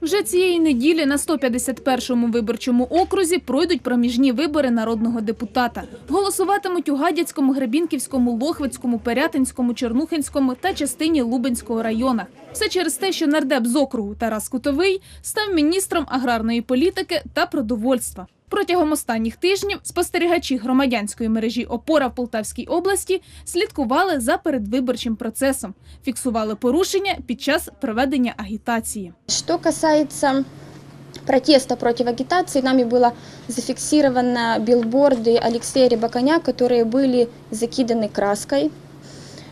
Вже цієї неділі на 151-му виборчому окрузі пройдуть проміжні вибори народного депутата. Голосуватимуть у Гадяцькому, Гребінківському, Лохвицькому, Перятинському, Чернухинському та частині Лубенського районах. Все через те, що нардеп з округу Тарас Кутовий став міністром аграрної політики та продовольства. Протягом останніх тижнів спостерігачі громадянської мережі Опора в Полтавській області слідкували за передвиборчим процесом, фіксували порушення під час проведення агітації. Что касается протеста против агитации, нами было зафиксировано билборды Алексея Рябаконя, которые были закиданы краской.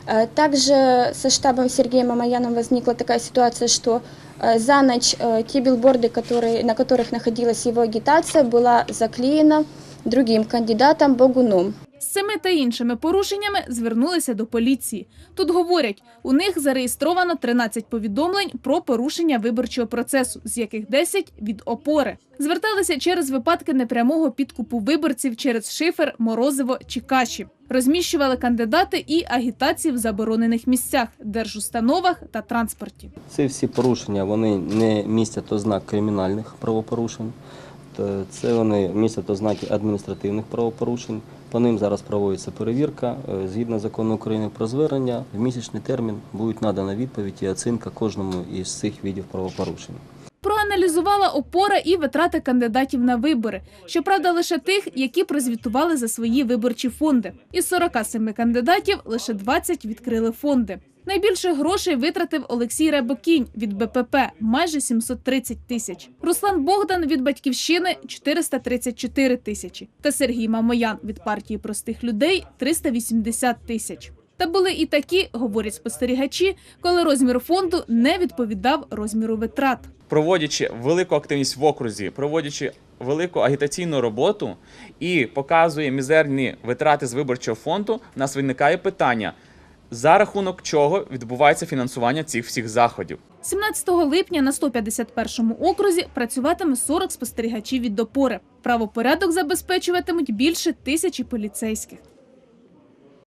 Э, Также со штабом Сергея Мамаяном возникла такая ситуация, что э, за ночь э, те билборды, которые, на которых находилась его агитация, была заклеена другим кандидатом Богуном. З цими та іншими порушеннями звернулися до поліції. Тут говорять, у них зареєстровано 13 повідомлень про порушення виборчого процесу, з яких 10 – від опори. Зверталися через випадки непрямого підкупу виборців через шифер, морозиво чи каші. Розміщували кандидати і агітації в заборонених місцях, держустановах та транспорті. Ці всі порушення вони не містять ознак кримінальних правопорушень, це вони містять ознаки адміністративних правопорушень. По ним зараз проводиться перевірка. Е, Згідно закону України про звернення, в місячний термін будуть надана відповідь і оцінка кожному із цих видів правопорушень. Проаналізувала опора і витрати кандидатів на вибори. Щоправда, лише тих, які прозвітували за свої виборчі фонди. Із 47 кандидатів лише 20 відкрили фонди. Найбільше грошей витратив Олексій Рябокінь від БПП – майже 730 тисяч. Руслан Богдан від «Батьківщини» – 434 тисячі. Та Сергій Мамоян від партії простих людей – 380 тисяч. Та були і такі, говорять спостерігачі, коли розмір фонду не відповідав розміру витрат. проводячи велику активність в окрузі, проводячи велику агітаційну роботу і показує мізерні витрати з виборчого фонду, у нас виникає питання, за рахунок чого відбувається фінансування цих всіх заходів. 17 липня на 151-му окрузі працюватиме 40 спостерігачів від допори. Правопорядок забезпечуватимуть більше тисячі поліцейських.